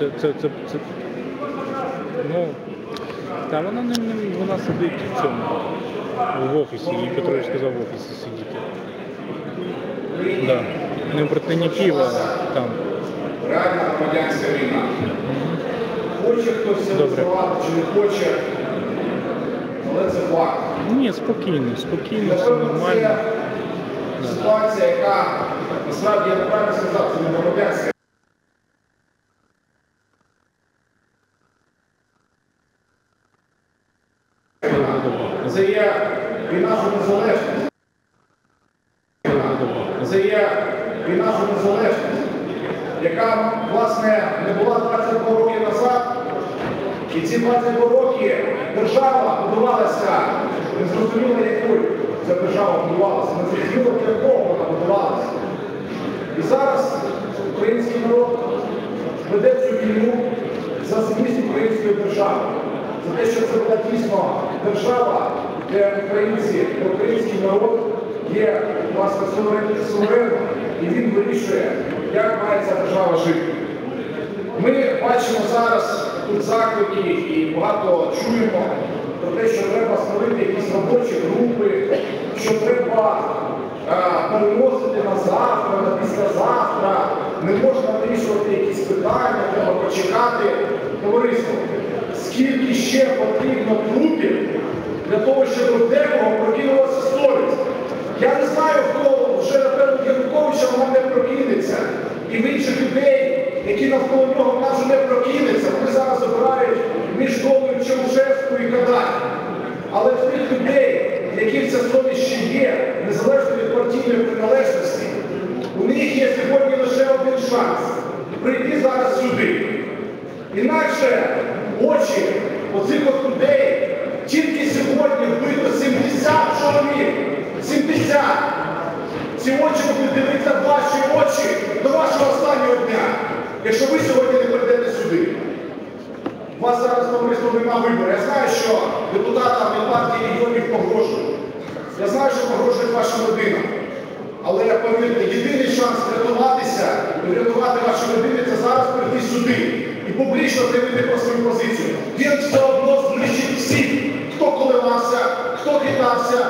це, це, це, це ну, та вона не, не вона сидить в цьому в офісі, їй Петрович сказав в офісі сидіти. Да. Не Києва, а там. реальна громадянська війна. Хоче хтось це Добре. визнавати чи не хоче, але це факт. Ні, спокійно, спокійно, все нормально. це ситуація, яка насправді я неправильно сказав, це не громадянська. Це є війна за незалежність. Це є війна за незалежність, яка, власне, не була 22 роки назад. І ці 22 роки держава будувалася, не зрозуміло якою ця держава будувалася, не зрозуміло для кого вона будувалася. І зараз український народ веде цю війну за зміст української держави, за те, що це була дійсно держава, де українці, український народ є власне суверен- суверенним, і він вирішує, як має ця держава жити. Ми бачимо зараз тут заклики і багато чуємо про те, що треба створити якісь робочі групи, що треба е, переносити на завтра, на післязавтра, не можна вирішувати якісь питання, треба почекати. Товариство, скільки ще потрібно трупів для того, щоб у декого прокинулася совість? Я не знаю, хто вже напевно Януковича вона не прокинеться. І в інших людей, які навколо нього кажуть, не прокинеться. Вони зараз обирають між долею Чаушевську і Кадафі. Але в тих людей, яких ця совість ще є, незалежно від партійної приналежності, у них є сьогодні лише один шанс прийти зараз сюди. Інакше очі оцих от людей тільки сьогодні вбито 70 чоловік. 70. Ці очі будуть дивитися ваші очі до вашого останнього дня, якщо ви сьогодні не прийдете сюди. У вас зараз товариство нема вибору. Я знаю, що депутатам від партії регіонів погрожують. Я знаю, що погрожують вашим родинам. Але повірте, єдиний шанс врятуватися врятувати ваші родини це зараз прийти сюди і публічно заявити про свою позицію. Він все одно знищить всіх, хто коливався, хто хитався,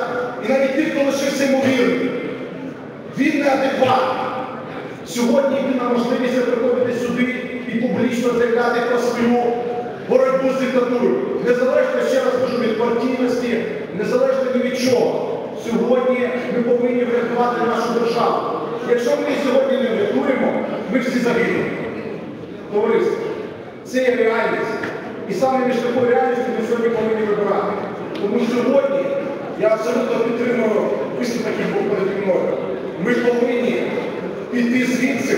і навіть тих, хто лишився ймовірним. Він неадекватний. Сьогодні єдина можливість приходити сюди і публічно заявляти про свою боротьбу з диктатурою. Незалежно, ще раз кажу, від партійності, незалежно ні від чого. Сьогодні ми повинні врятувати нашу державу. Якщо ми сьогодні не врятуємо, ми всі загинемо. Товариство, це є реальність. І саме між такою реальністю ми сьогодні повинні вибирати. Тому сьогодні я абсолютно підтримую виступ, який був перед мною. Ми повинні піти звідси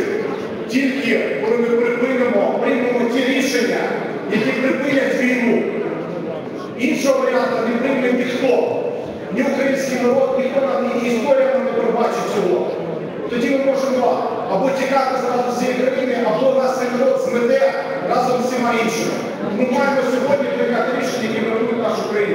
тільки коли ми припинимо, приймемо ті рішення, які припинять війну. Іншого варіанту не прийме ніхто. Ні український історія нам не пробачить цього. Тоді ми можемо або тікати зразу з цієї країни, або нас цей народ змете разом з всіма іншими. Ми маємо сьогодні прийняти рішення, які вернуть нашу країну.